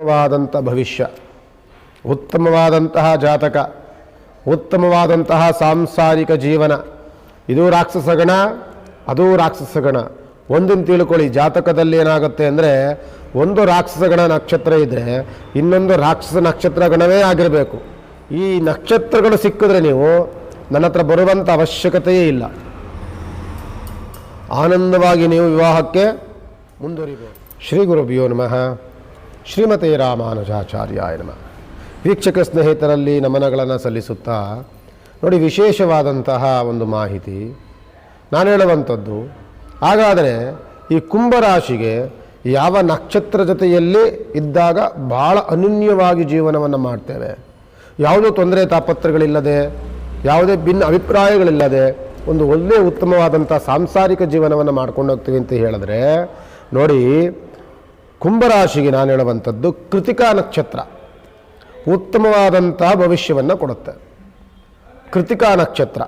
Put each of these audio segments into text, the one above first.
ಉತ್ತಮವಾದಂಥ ಭವಿಷ್ಯ, ಉತ್ತಮವಾದಂತಹ ಜಾತಕ, ಉತ್ತಮವಾದಂತಹ ಸಾಂಸಾರಿಕ ಜೀವನ. ಇದು ರಾಕ್ಷಸಗಣ, ಅದು ರಾಕ್ಷಸಗಣ. ಒಂದನ್ನು ತಿಳ್ಕೊಳ್ಳಿ, ಜಾತಕದಲ್ಲಿ ಏನಾಗುತ್ತೆ ಅಂದರೆ, ಒಂದು ರಾಕ್ಷಸಗಣ ನಕ್ಷತ್ರ ಇದ್ದರೆ ಇನ್ನೊಂದು ರಾಕ್ಷಸ ನಕ್ಷತ್ರ ಗಣವೇ ಆಗಿರಬೇಕು. ಈ ನಕ್ಷತ್ರಗಳು ಸಿಕ್ಕಿದ್ರೆ ನೀವು ನನ್ನ ಹತ್ರ ಬರುವಂಥ ಅವಶ್ಯಕತೆಯೇ ಇಲ್ಲ. ಆನಂದವಾಗಿ ನೀವು ವಿವಾಹಕ್ಕೆ ಮುಂದುವರಿಬೇಕು. ಶ್ರೀ ಗುರುಭ್ಯೋ ನಮಃ. ಶ್ರೀಮತಿ ರಾಮಾನುಜಾಚಾರ್ಯಾಯ ನಮಃ. ವೀಕ್ಷಕ ಸ್ನೇಹಿತರಲ್ಲಿ ನಮನಗಳನ್ನು ಸಲ್ಲಿಸುತ್ತಾ ನೋಡಿ ವಿಶೇಷವಾದಂತಹ ಒಂದು ಮಾಹಿತಿ. ನಾನು ಹೇಳುವಂಥದ್ದು, ಹಾಗಾದರೆ ಈ ಕುಂಭರಾಶಿಗೆ ಯಾವ ನಕ್ಷತ್ರ ಜೊತೆಯಲ್ಲಿ ಇದ್ದಾಗ ಭಾಳ ಅನನ್ಯವಾಗಿ ಜೀವನವನ್ನು ಮಾಡ್ತೇವೆ. ಯಾವುದೋ ತೊಂದರೆ ತಾಪತ್ರಗಳಿಲ್ಲದೆ, ಯಾವುದೇ ಭಿನ್ನ ಅಭಿಪ್ರಾಯಗಳಿಲ್ಲದೆ, ಒಂದು ಒಳ್ಳೆಯ ಉತ್ತಮವಾದಂಥ ಸಾಂಸಾರಿಕ ಜೀವನವನ್ನು ಮಾಡ್ಕೊಂಡು ಹೋಗ್ತೀವಿ ಅಂತ ಹೇಳಿದ್ರೆ, ನೋಡಿ ಕುಂಭರಾಶಿಗೆ ನಾನು ಹೇಳುವಂಥದ್ದು ಕೃತಿಕಾ ನಕ್ಷತ್ರ. ಉತ್ತಮವಾದಂತಹ ಭವಿಷ್ಯವನ್ನು ಕೊಡುತ್ತೆ. ಕೃತಿಕಾ ನಕ್ಷತ್ರ.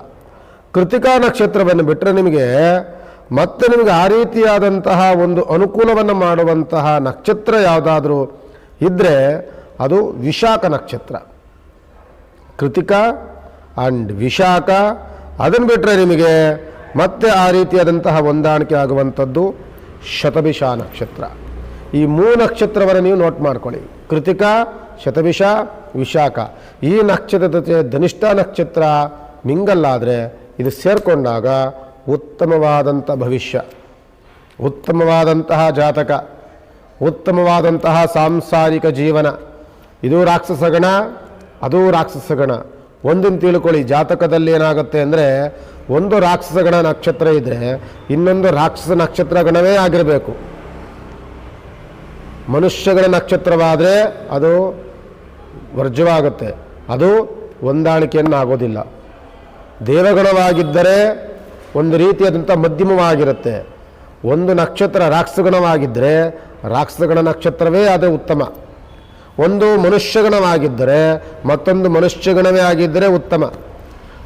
ಕೃತಿಕಾ ನಕ್ಷತ್ರವನ್ನು ಬಿಟ್ಟರೆ ನಿಮಗೆ ಮತ್ತೆ ನಿಮಗೆ ಆ ರೀತಿಯಾದಂತಹ ಒಂದು ಅನುಕೂಲವನ್ನು ಮಾಡುವಂತಹ ನಕ್ಷತ್ರ ಯಾವುದಾದ್ರೂ ಇದ್ದರೆ ಅದು ವಿಶಾಖ ನಕ್ಷತ್ರ. ಕೃತಿಕಾ ಆ್ಯಂಡ್ ವಿಶಾಖ ಅದನ್ನು ಬಿಟ್ಟರೆ ನಿಮಗೆ ಮತ್ತೆ ಆ ರೀತಿಯಾದಂತಹ ಹೊಂದಾಣಿಕೆ ಆಗುವಂಥದ್ದು ಶತಭಿಷ ನಕ್ಷತ್ರ. ಈ ಮೂರು ನಕ್ಷತ್ರವನ್ನು ನೀವು ನೋಟ್ ಮಾಡ್ಕೊಳ್ಳಿ. ಕೃತಿಕ, ಶತವಿಷ, ವಿಶಾಖ. ಈ ನಕ್ಷತ್ರದ ಜೊತೆ ಧನಿಷ್ಠ ನಕ್ಷತ್ರ ಮಿಂಗಲ್ಲಾದರೆ ಇದು ಸೇರಿಕೊಂಡಾಗ ಉತ್ತಮವಾದಂಥ ಭವಿಷ್ಯ. ಉತ್ತಮವಾದಂತಹ ಜಾತಕ. ಉತ್ತಮವಾದಂತಹ ಸಾಂಸಾರಿಕ ಜೀವನ. ಇದು ರಾಕ್ಷಸಗಣ ಅದು ರಾಕ್ಷಸಗಣ ಒಂದನ್ನು ತಿಳ್ಕೊಳ್ಳಿ, ಜಾತಕದಲ್ಲಿ ಏನಾಗುತ್ತೆ ಅಂದರೆ ಒಂದು ರಾಕ್ಷಸಗಣ ನಕ್ಷತ್ರ ಇದ್ದರೆ ಇನ್ನೊಂದು ರಾಕ್ಷಸ ನಕ್ಷತ್ರ ಗಣವೇ ಆಗಿರಬೇಕು. ಮನುಷ್ಯಗಳ ನಕ್ಷತ್ರವಾದರೆ ಅದು ವರ್ಜವಾಗುತ್ತೆ ಅದು ಹೊಂದಾಣಿಕೆಯನ್ನು ಆಗೋದಿಲ್ಲ ದೇವಗಣವಾಗಿದ್ದರೆ ಒಂದು ರೀತಿಯಾದಂಥ ಮಧ್ಯಮವಾಗಿರುತ್ತೆ. ಒಂದು ನಕ್ಷತ್ರ ರಾಕ್ಷಸಗಣವಾಗಿದ್ದರೆ ರಾಕ್ಷಸಗಣ ನಕ್ಷತ್ರವೇ ಅದೇ ಉತ್ತಮ. ಒಂದು ಮನುಷ್ಯಗಣವಾಗಿದ್ದರೆ ಮತ್ತೊಂದು ಮನುಷ್ಯಗಣವೇ ಆಗಿದ್ದರೆ ಉತ್ತಮ.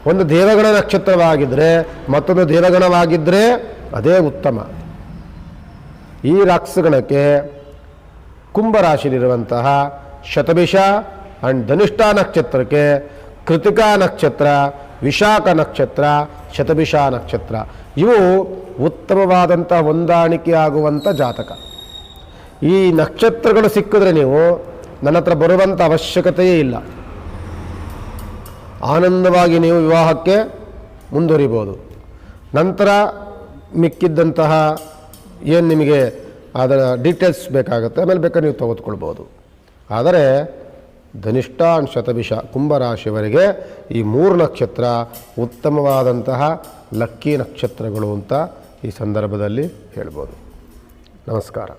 ಒಂದು ದೇವಗಣ ನಕ್ಷತ್ರವಾಗಿದ್ದರೆ ಮತ್ತೊಂದು ದೇವಗಣವಾಗಿದ್ದರೆ ಅದೇ ಉತ್ತಮ. ಈ ರಾಕ್ಷಸಗಣಕ್ಕೆ ಕುಂಭರಾಶಿಲಿರುವಂತಹ ಶತಭಿಷ ಆ್ಯಂಡ್ ಧನಿಷ್ಠ ನಕ್ಷತ್ರಕ್ಕೆ ಕೃತಿಕಾ ನಕ್ಷತ್ರ, ವಿಶಾಖ ನಕ್ಷತ್ರ, ಶತಭಿಷ ನಕ್ಷತ್ರ. ಇವು ಉತ್ತಮವಾದಂಥ ಹೊಂದಾಣಿಕೆ ಆಗುವಂಥ ಜಾತಕ. ಈ ನಕ್ಷತ್ರಗಳು ಸಿಕ್ಕಿದ್ರೆ ನೀವು ನನ್ನ ಹತ್ರ ಬರುವಂಥ ಅವಶ್ಯಕತೆಯೇ ಇಲ್ಲ. ಆನಂದವಾಗಿ ನೀವು ವಿವಾಹಕ್ಕೆ ಮುಂದುವರಿಬೋದು. ನಂತರ ಮಿಕ್ಕಿದ್ದಂತಹ ಏನು ನಿಮಗೆ ಅದರ ಡೀಟೇಲ್ಸ್ ಬೇಕಾಗುತ್ತೆ, ಆಮೇಲೆ ಬೇಕಾದ್ರೆ ನೀವು ತೆಗೆದುಕೊಳ್ಬೋದು ಆದರೆ ಧನಿಷ್ಠ ಅಂಡ್ ಶತಭಿಷ ಕುಂಭರಾಶಿಯವರೆಗೆ ಈ ಮೂರು ನಕ್ಷತ್ರ ಉತ್ತಮವಾದಂತಹ ಲಕ್ಕಿ ನಕ್ಷತ್ರಗಳು ಅಂತ ಈ ಸಂದರ್ಭದಲ್ಲಿ ಹೇಳ್ಬೋದು. ನಮಸ್ಕಾರ.